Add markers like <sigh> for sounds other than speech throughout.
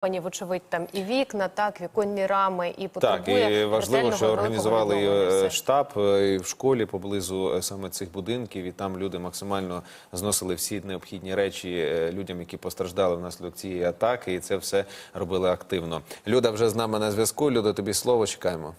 Пані, вочевидь, там і вікна, так, віконні рами, і Так, і важливо, що організували е, штаб е, і в школі поблизу е, саме цих будинків, і там люди максимально зносили всі необхідні речі людям, які постраждали внаслідок цієї атаки, і це все робили активно. Люда вже з нами на зв'язку. Люда, тобі слово чекаємо.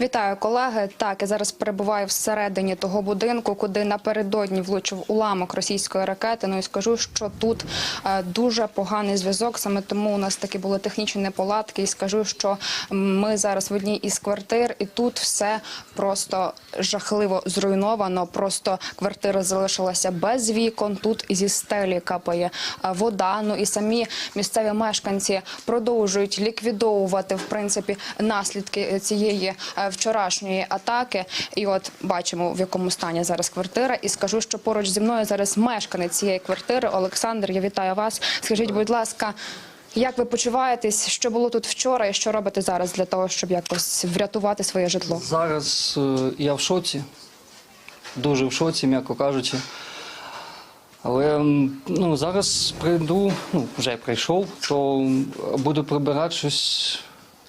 Вітаю, колеги. Так, я зараз перебуваю всередині того будинку, куди напередодні влучив уламок російської ракети. Ну і скажу, що тут е, дуже поганий зв'язок. Саме тому у нас такі були технічні неполадки. І скажу, що ми зараз в одній із квартир, і тут все просто жахливо зруйновано. Просто квартира залишилася без вікон. Тут зі стелі капає е, вода. Ну і самі місцеві мешканці продовжують ліквідовувати в принципі наслідки цієї е, вчорашньої атаки. І от бачимо в якому стані зараз квартира. І скажу, що поруч зі мною зараз мешканець цієї квартири. Олександр, я вітаю вас. Скажіть, будь ласка. Як ви почуваєтесь? Що було тут вчора, і що робите зараз для того, щоб якось врятувати своє житло? Зараз е, я в шоці, дуже в шоці, м'яко кажучи. Але ну, зараз прийду, ну, вже прийшов, то буду прибирати щось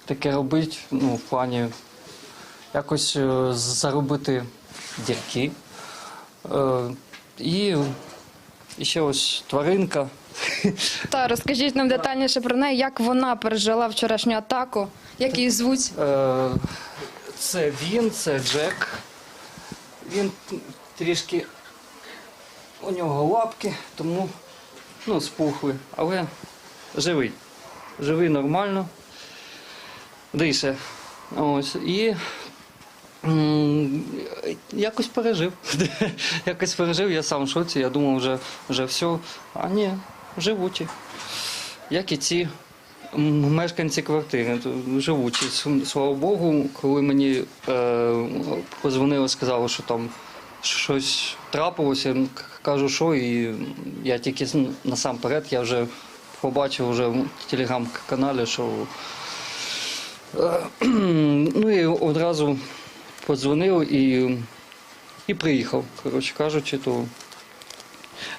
таке робити, ну, в плані якось е, заробити дірки. Е, і, ще ось тваринка. Та розкажіть нам детальніше про неї, як вона пережила вчорашню атаку, як її звуть. Е, Це він, це Джек. Він трішки у нього лапки, тому ну, спухли, але живий. Живий нормально. Дише. Ось. І якось пережив. <laughs> якось пережив, я сам в шоці, я думав, вже, вже все. А ні, живучі. Як і ці мешканці квартири, живучі. Слава Богу, коли мені е, позвонили, сказали, що там щось трапилося, кажу, що, і я тільки насамперед я вже побачив вже в телеграм-каналі, що е, <clears throat> ну і одразу подзвонив і, і приїхав. Коротше кажучи, то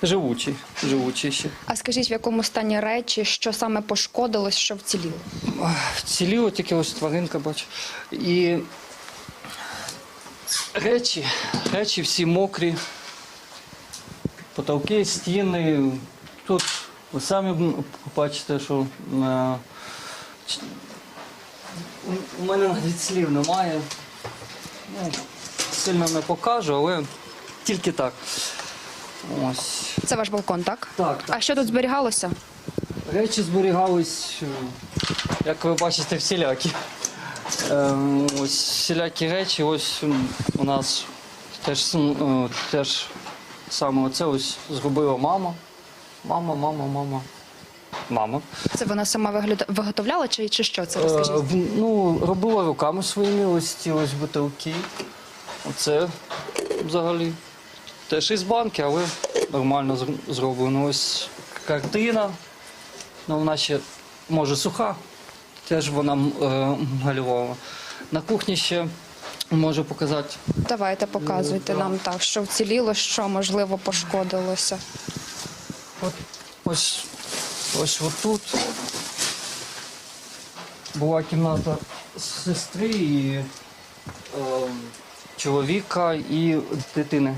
живучі, живучі ще. А скажіть, в якому стані речі, що саме пошкодилось, що вціліло? Вціліло тільки ось тваринка, бачу. І речі, речі всі мокрі. Потолки, стіни. Тут ви самі бачите, що е, у мене навіть слів немає. Ну, сильно не покажу, але тільки так. Ось. Це ваш балкон, так? Так, так. А що тут зберігалося? Речі зберігались, е, як ви бачите, всілякі. Е, Ось всілякі речі. Ось у нас теж, е, теж саме оце ось зробила мама. Мама, мама, мама. Мама. Це вона сама вигляда- виготовляла чи, чи що це? Е, Розкажіть. в- ну, робила руками своїми ось ці ось бутилки. Оце взагалі теж із банки, але нормально зр- зроблено. Ось картина. Ну, вона ще може суха, теж вона м, е, малювала. На кухні ще можу показати. Давайте показуйте Ну, нам так, що вціліло, що можливо пошкодилося. От, ось, ось отут була кімната сестри і е, чоловіка і дитини.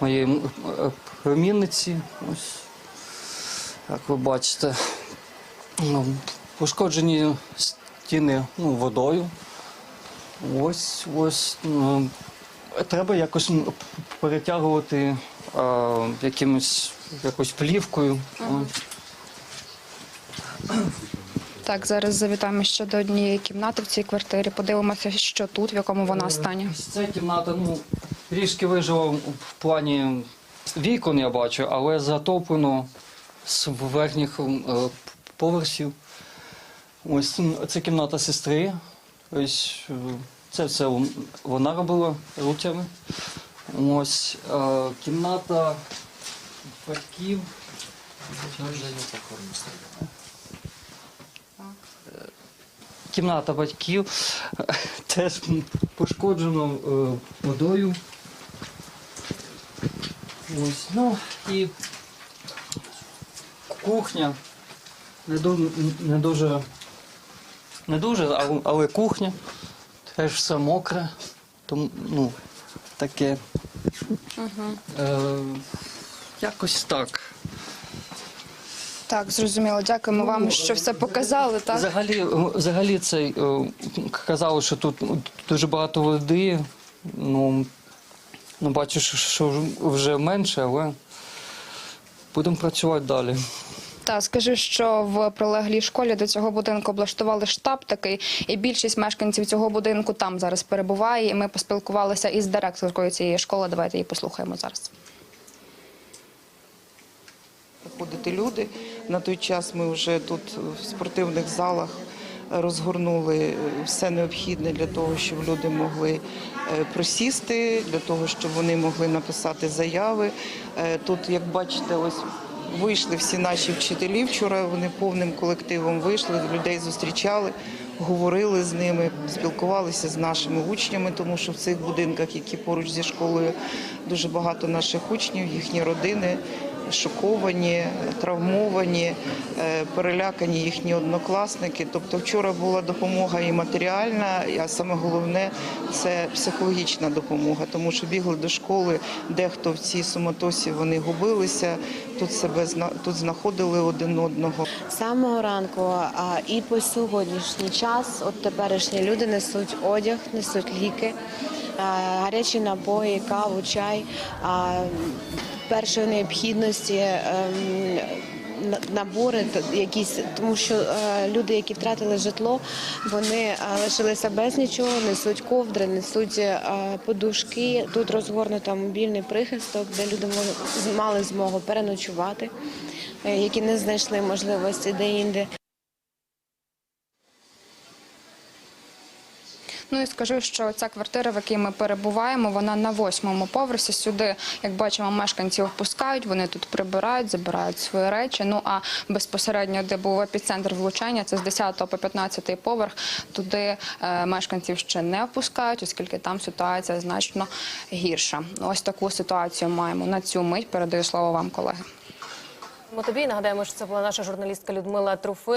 Моєї е, племінниці. Ось, як ви бачите, ну, пошкоджені стіни ну, водою. Ось, ось. ну, Треба якось перетягувати а, якимось якось плівкою. Ось. Так, зараз завітаємо ще до однієї кімнати в цій квартирі. Подивимося, що тут, в якому вона стані. Ось Ця кімната ну, трішки вижила в плані вікон, я бачу, але затоплено з верхніх е, поверхів. Ось це кімната сестри. Ось е, це все вона робила руцями. Ось е, кімната батьків. Кімната батьків <laughs> теж пошкоджено е, водою. Ось, ну і кухня. Не, ду- не дуже. Не дуже, але, але кухня. Теж все мокре. Тому, ну, таке. Е, якось так. Так, зрозуміло. Дякуємо вам, що все показали. Так Взагалі, взагалі цей е, казали, що тут дуже багато води. Ну, ну бачу, що- що вже менше, але будемо працювати далі. та скажи, що в прилеглій школі до цього будинку облаштували штаб такий, і більшість мешканців цього будинку там зараз перебуває. І ми поспілкувалися із директоркою цієї школи. Давайте її послухаємо зараз. Приходити люди. На той час ми вже тут в спортивних залах розгорнули все необхідне для того, щоб люди могли е, присісти, для того, щоб вони могли написати заяви. Е, Тут, як бачите, ось вийшли всі наші вчителі вчора. Вони повним колективом вийшли, людей зустрічали. Говорили з ними, спілкувалися з нашими учнями, тому що в цих будинках, які поруч зі школою, дуже багато наших учнів, їхні родини шоковані, травмовані, е, перелякані їхні однокласники. Тобто вчора була допомога і матеріальна, а саме головне це психологічна допомога, тому що бігли до школи, дехто в цій суматосі вони губилися, тут себе тут знаходили один одного. З самого ранку а, і по сьогоднішній час, от теперішні люди несуть одяг, несуть ліки, гарячі напої, каву, чай, а, першої необхідності. ем, на- Набори якісь, тому що е, люди, які втратили житло, вони е, лишилися без нічого, несуть ковдри, несуть е, подушки. Тут розгорнуто мобільний прихисток, де люди мали змогу переночувати, які не знайшли можливості де-інде. Ну і скажу, що ця квартира, в якій ми перебуваємо, вона на восьмому поверсі. Сюди, як бачимо, мешканців впускають, вони тут прибирають, забирають свої речі. Ну а безпосередньо, де був епіцентр влучання, це з 10 по 15 поверх. Туди е, мешканців ще не впускають, оскільки там ситуація значно гірша. Ось таку ситуацію маємо на цю мить. Передаю слово вам, колеги. Ми тобі нагадаємо, що це була наша журналістка Людмила Труфи.